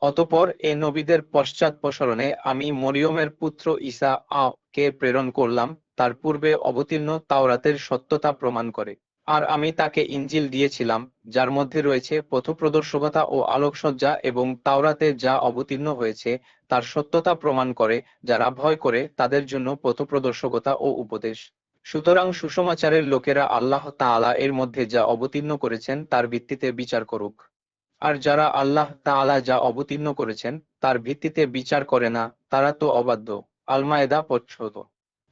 অতঃপর এ নবীদের পশ্চাৎপসরণে আমি মরিয়মের পুত্র ঈসা কে প্রেরণ করলাম, তার পূর্বে অবতীর্ণ তাওরাতের সত্যতা প্রমাণ করে। আর আমি তাকে ইঞ্জিল দিয়েছিলাম, যার মধ্যে রয়েছে পথপ্রদর্শকতা ও আলোকসজ্জা এবং তাওরাতে যা অবতীর্ণ হয়েছে, তার সত্যতা প্রমাণ করে, যারা ভয় করে, তাদের জন্য পথপ্রদর্শকতা ও উপদেশ। সুতরাং সুসমাচারের লোকেরা আল্লাহ তাআলা এর মধ্যে যা অবতীর্ণ করেছেন, তার ভিত্তিতে বিচার করুক। আর যারা আল্লাহ তাআলা যা অবতীর্ণ করেছেন, তার ভিত্তিতে বিচার করে না, তারা তো অবাধ্য। আলমায়েদা পচ্ছদ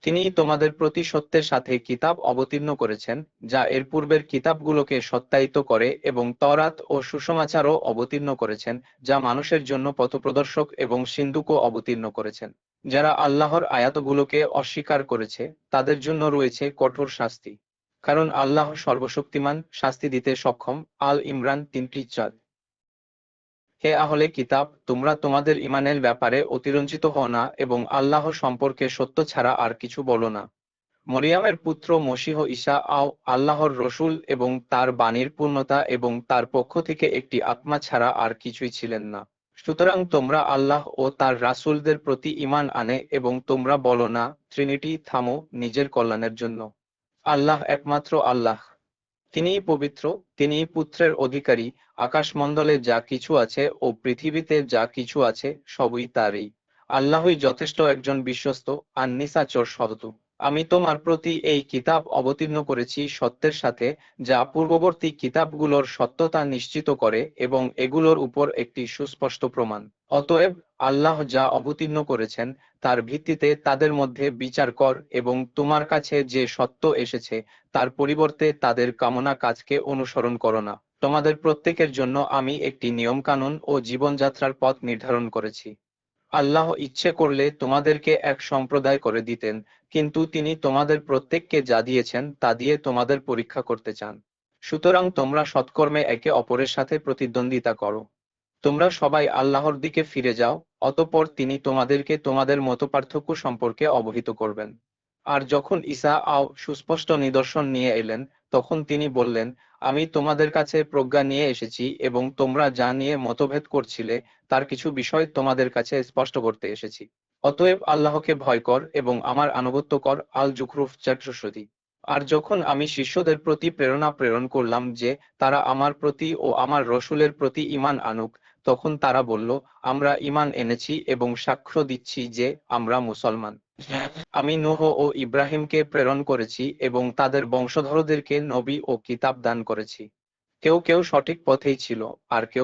তিনি তোমাদের প্রতি সত্যের সাথে কিতাব অবতীর্ণ করেছেন, যা এর পূর্বের কিতাবগুলোকে সত্যায়িত করে এবং তরাত ও সুসমাচারও অবতীর্ণ করেছেন, যা মানুষের জন্য পথপ্রদর্শক এবং সিন্ধুকও অবতীর্ণ করেছেন। যারা আল্লাহর আয়াতগুলোকে অস্বীকার করেছে, তাদের জন্য রয়েছে কঠোর শাস্তি। কারণ আল্লাহ সর্বশক্তিমান, শাস্তি দিতে সক্ষম আল ইমরান তিনটি চাঁদ। হে আহলে কিতাব, তোমরা তোমাদের ইমানের ব্যাপারে অতিরঞ্জিত হও না এবং আল্লাহ সম্পর্কে সত্য ছাড়া আর কিছু বলো না। মরিয়ামের পুত্র মসিহ ঈসা আও আল্লাহর রসুল এবং তার বাণীর পূর্ণতা এবং তার পক্ষ থেকে একটি আত্মা ছাড়া আর কিছুই ছিলেন না। সুতরাং তোমরা আল্লাহ ও তার রাসূলদের প্রতি ইমান আনে এবং তোমরা বলো না ট্রিনিটি থামো নিজের কল্যাণের জন্য। আল্লাহ একমাত্র আল্লাহ। তিনিই পবিত্র, তিনিই পুত্রের অধিকারী, আকাশমণ্ডলে যা কিছু আছে ও পৃথিবীতে যা কিছু আছে সবই তারই। আল্লাহই যথেষ্ট একজন বিশ্বস্ত, আর নিসাচর সহতু আমি তোমার প্রতি এই কিতাব অবতীর্ণ করেছি সত্যের সাথে, যা পূর্ববর্তী কিতাবগুলোর সত্যতা নিশ্চিত করে এবং এগুলোর উপর একটি সুস্পষ্ট প্রমাণ। অতএব আল্লাহ যা অবতীর্ণ করেছেন, তার ভিত্তিতে তাদের মধ্যে বিচার কর এবং তোমার কাছে যে সত্য এসেছে, তার পরিবর্তে তাদের কামনা কাজকে অনুসরণ করো না। তোমাদের প্রত্যেকের জন্য আমি একটি নিয়মকানুন ও জীবনযাত্রার পথ নির্ধারণ করেছি। আল্লাহ ইচ্ছে করলে তোমাদেরকে এক সম্প্রদায় করে দিতেন, কিন্তু তিনি তোমাদের প্রত্যেককে যা দিয়েছেন তা দিয়ে তোমাদের পরীক্ষা করতে চান। সুতরাং তোমরা সৎকর্মে একে অপরের সাথে প্রতিদ্বন্দ্বিতা করো। তোমরা সবাই আল্লাহর দিকে ফিরে যাও, অতপর তিনি তোমাদেরকে তোমাদের মতপার্থক্য সম্পর্কে অবহিত করবেন। আর যখন ঈসা আও সুস্পষ্ট নিদর্শন নিয়ে এলেন তখন তিনি বললেন, আমি তোমাদের কাছে প্রজ্ঞা নিয়ে এসেছি এবং তোমরা যা নিয়ে মতভেদ করছিলে তার কিছু বিষয় তোমাদের কাছে স্পষ্ট করতে এসেছি। অতএব আল্লাহকে ভয় কর এবং আমার আনুগত্য কর, আল জুখরুফ চাট্রসদি আর যখন আমি শিষ্যদের প্রতি প্রেরণা প্রেরণ করলাম যে তারা আমার প্রতি ও আমার রসুলের প্রতি ইমান আনুক তখন তারা বলল, আমরা ইমান এনেছি এবং সাক্ষ্য দিচ্ছি যে আমরা মুসলমান। আমি নূহ ও ইব্রাহিমকে প্রেরণ করেছি এবং তাদের বংশধরদেরকে নবী ও কিতাব দান করেছি। কেউ কেউ সঠিক পথেই ছিল, আর কেউ